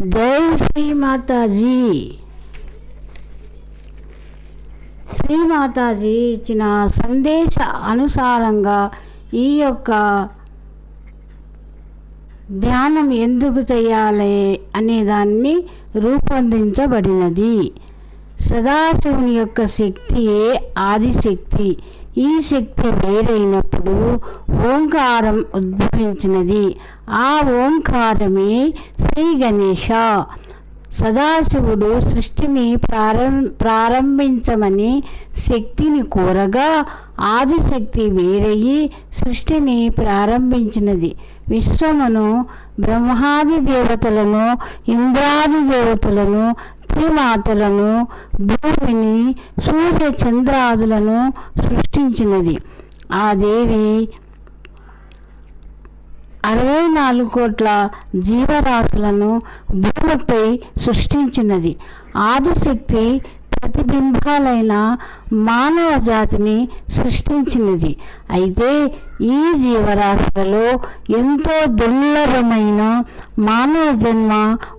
జై శ్రీ మాతాజీ శ్రీ మాతాజీ ఇచ్చిన సందేశ అనుసారంగా ఈ యొక్క ధ్యానం ఎందుకు చేయాలి అనే దాన్ని రూపొందించబడినది. సదాశివుని యొక్క శక్తియే ఆదిశక్తి. ఈ శక్తి వేరైనప్పుడు ఓంకారం ఉద్భవించినది. ఆ ఓంకారమే శ్రీ గణేష సదాశివుడు సృష్టిని ప్రారం ప్రారంభించమని శక్తిని కోరగా ఆదిశక్తి వేరయ్యి సృష్టిని ప్రారంభించినది. విశ్వమును బ్రహ్మాది దేవతలను ఇంద్రాది దేవతలను త్రిమాతలను భూమిని సూర్య చంద్రాదులను సృష్టించినది. ఆ దేవి అరవై నాలుగు కోట్ల జీవరాశులను భూమిపై సృష్టించినది. ఆదిశక్తి ప్రతిబింబాలైన మానవ జాతిని సృష్టించినది. అయితే ఈ జీవరాశులలో ఎంతో దుర్లభమైన మానవ జన్మ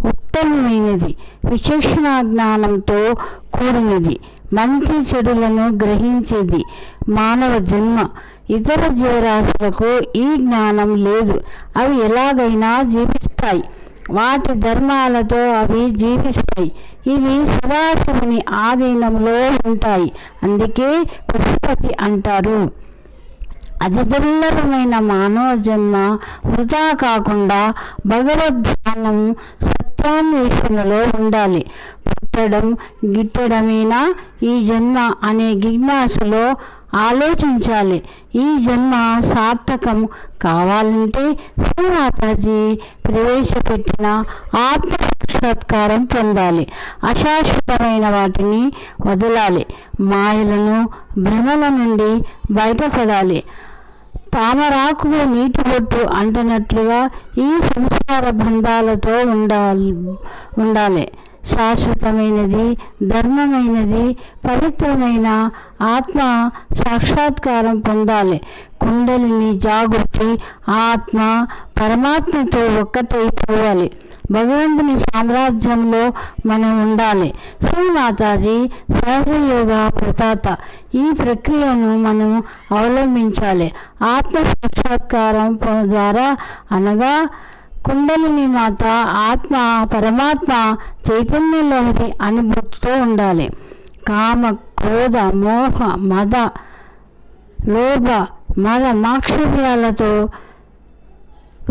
ఉత్తమమైనది. విచక్షణ జ్ఞానంతో కూడినది. మంచి చెడులను గ్రహించేది. మానవ జన్మ. ఇతర జీవరాశులకు ఈ జ్ఞానం లేదు. అవి ఎలాగైనా జీవిస్తాయి. వాటి ధర్మాలతో అవి జీవిస్తాయి. ఇవి సదాశివుని ఆధీనంలో ఉంటాయి. అందుకే పశుపతి అంటారు. అతి దుర్లభమైన మానవ జన్మ వృధా కాకుండా భగవద్ధ్యానం సత్యాన్వేషణలో ఉండాలి. పుట్టడం గిట్టడమేనా? ఈ జన్మ అనే జిజ్ఞాసలో ఆలోచించాలి. ఈ జన్మ సార్థకం కావాలంటే శ్రీమాతాజీ ప్రవేశపెట్టిన ఆత్మ సాక్షాత్కారం పొందాలి. అశాశ్వతమైన వాటిని వదలాలి. మాయలను భ్రమల నుండి బయటపడాలి. తామరాకుకు నీటి బొట్టు అంటున్నట్లుగా ఈ సంసార బంధాలతో ఉండాలి ఉండాలి. శాశ్వతమైనది ధర్మమైనది పవిత్రమైన ఆత్మ సాక్షాత్కారం పొందాలి. కుండలిని జాగృతి ఆత్మ పరమాత్మతో ఒక్కటైపోవాలి. భగవంతుని సామ్రాజ్యంలో మనం ఉండాలి. శ్రీ మాతాజీ సహజయోగ ప్రతాత. ఈ ప్రక్రియను మనం అవలంబించాలి. ఆత్మ సాక్షాత్కారం ద్వారా అనగా కుండలిని మాత ఆత్మ పరమాత్మ చైతన్య లహరి అనుభూతితో ఉండాలి. కామ క్రోధ మోహ మద లోభ మద మాక్షర్యాలతో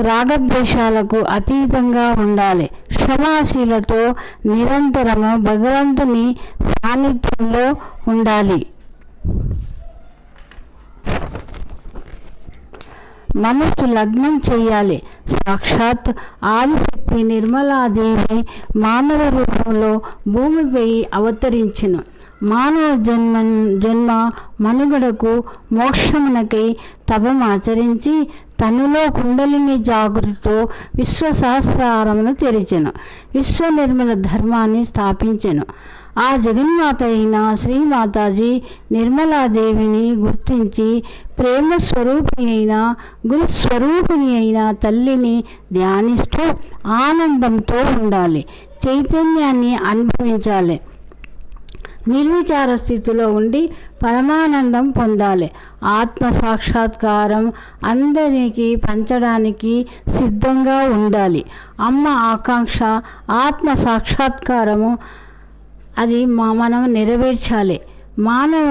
రాగద్వేషాలకు అతీతంగా ఉండాలి. క్షమాశీలతో నిరంతరము భగవంతుని సాన్నిధ్యంలో ఉండాలి. మనసు లగ్నం చేయాలి. సాక్షాత్ ఆదిశక్తి నిర్మలాదేవి మానవ రూపంలో భూమిపై అవతరించను. మానవ జన్మ జన్మ మనుగడకు మోక్షమునకై తపమాచరించి తనలో కుండలిని జాగృతితో విశ్వ సహస్రారమును తెరిచెను. విశ్వ నిర్మల ధర్మాన్ని స్థాపించెను. ఆ జగన్మాత అయిన శ్రీమాతాజీ నిర్మలాదేవిని గుర్తించి ప్రేమ స్వరూపిణి అయిన గురు స్వరూపిణి అయిన తల్లిని ధ్యానిస్తూ ఆనందంతో ఉండాలి చైతన్యాన్ని అనుభవించాలి. నిర్విచార స్థితిలో ఉండి పరమానందం పొందాలి. ఆత్మ సాక్షాత్కారం అందరికి పంచడానికి సిద్ధంగా ఉండాలి. అమ్మ ఆకాంక్ష ఆత్మ సాక్షాత్కారము అది మా మనం నెరవేర్చాలి. మానవ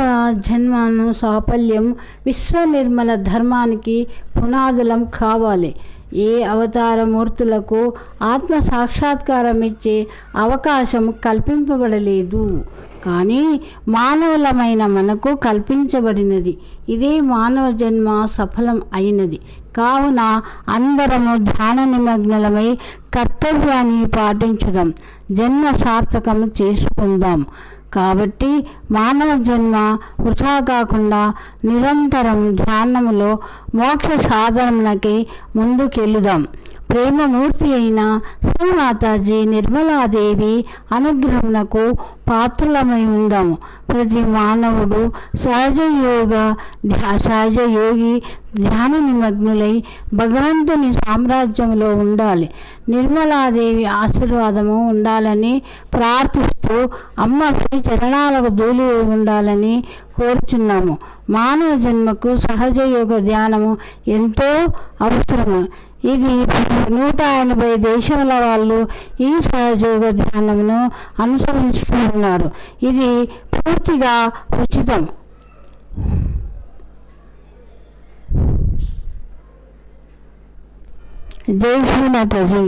జన్మను సాఫల్యం విశ్వ నిర్మల ధర్మానికి పునాదులం కావాలి. ఏ అవతార మూర్తులకు ఆత్మ సాక్షాత్కారం ఇచ్చే అవకాశం కల్పింపబడలేదు. కానీ మానవులమైన మనకు కల్పించబడినది. ఇదే మానవ జన్మ సఫలం అయినది. కావున అందరము ధ్యాన నిమగ్నలమై కర్తవ్యాన్ని పాటించుదాం జన్మ సార్థకం చేసుకుందాం. కాబట్టి మానవ జన్మ వృధా కాకుండా నిరంతరం ధ్యానములో మోక్ష సాధనకి ముందుకెళుదాం. ప్రేమమూర్తి అయిన శ్రీమాతాజీ నిర్మలాదేవి అనుగ్రహమునకు పాత్రలమై ఉందాము. ప్రతి మానవుడు సహజయోగ సహజయోగి ధ్యా- ధ్యాన నిమగ్నులై భగవంతుని సామ్రాజ్యంలో ఉండాలి. నిర్మలాదేవి ఆశీర్వాదము ఉండాలని ప్రార్థిస్తూ అమ్మ శ్రీ చరణాలకు దూలి ఉండాలని కోరుచున్నాము. మానవ జన్మకు సహజయోగ ధ్యానము ఎంతో అవసరము. ఇది నూట ఎనభై దేశాల వాళ్ళు ఈ సహజయోగ ధ్యానమును అనుసరించుకుంటున్నారు. ఇది పూర్తిగా ఉచితం. జై శ్రీమాతాజీ